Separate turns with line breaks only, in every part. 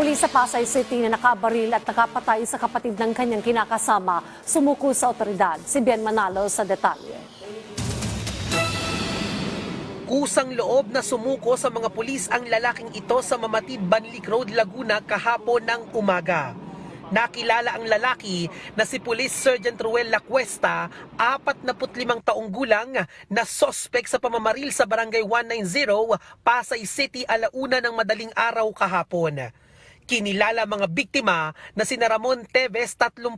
Pulis sa Pasay City na nakabaril at nakapatay sa kapatid ng kanyang kinakasama sumuko sa otoridad. Si Bien Manalo sa detalye.
Kusang loob na sumuko sa mga pulis ang lalaking ito sa Mamatid Banlik Road, Laguna kahapon ng umaga. Nakilala ang lalaki na si Police Sergeant Ruel Lacuesta, 45 taong gulang, na sospek sa pamamaril sa Barangay 190, Pasay City, alauna ng madaling araw kahapon. Kinilala mga biktima na si Ramon Teves, 33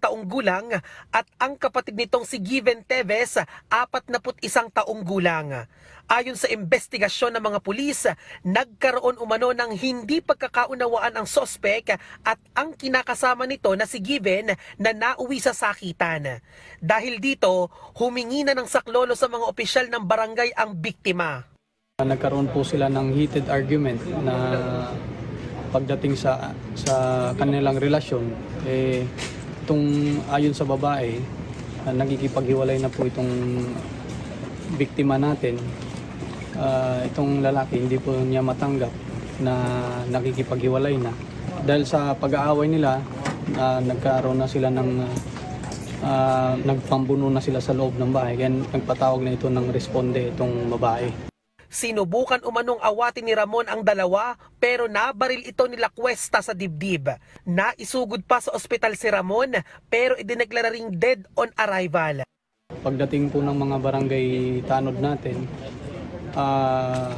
taong gulang, at ang kapatid nitong si Given Teves, 41 taong gulang. Ayon sa investigasyon ng mga pulis, nagkaroon umano ng hindi pagkakaunawaan ang sospek at ang kinakasama nito na si Given na nauwi sa sakitan. Dahil dito, humingi na ng saklolo sa mga opisyal ng barangay ang biktima.
Nagkaroon po sila ng heated argument na pagdating sa sa kanilang relasyon eh itong ayon sa babae ah, nagkikipaghiwalay na po itong biktima natin. Ah, itong lalaki hindi po niya matanggap na nakikipaghiwalay na. Dahil sa pag-aaway nila ah, nagkaroon na sila ng ah, nagpambuno na sila sa loob ng bahay. Kaya nagpatawag na ito ng responde itong babae
Sinubukan umanong awatin ni Ramon ang dalawa pero nabaril ito ni Cuesta sa dibdib. Naisugod pa sa ospital si Ramon pero idineklara ring dead on arrival.
Pagdating po ng mga barangay tanod natin, ah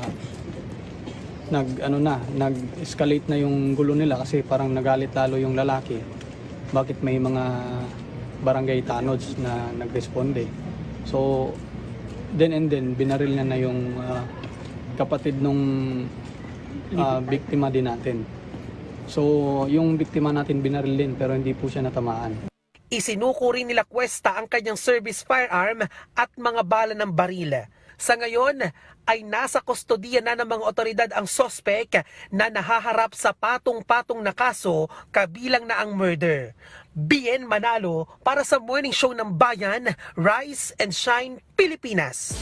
nag ano na, nag-escalate na yung gulo nila kasi parang nagalit lalo yung lalaki. Bakit may mga barangay tanods na nagresponde? So then and then binaril niya na yung ah, kapatid nung ah, biktima din natin. So yung biktima natin binaril din pero hindi po siya natamaan.
Isinuko rin nila Cuesta ang kanyang service firearm at mga bala ng baril. Sa ngayon ay nasa kustodiya na ng mga otoridad ang sospek na nahaharap sa patong-patong na kaso kabilang na ang murder. Bien Manalo para sa Morning Show ng Bayan, Rise and Shine, Pilipinas.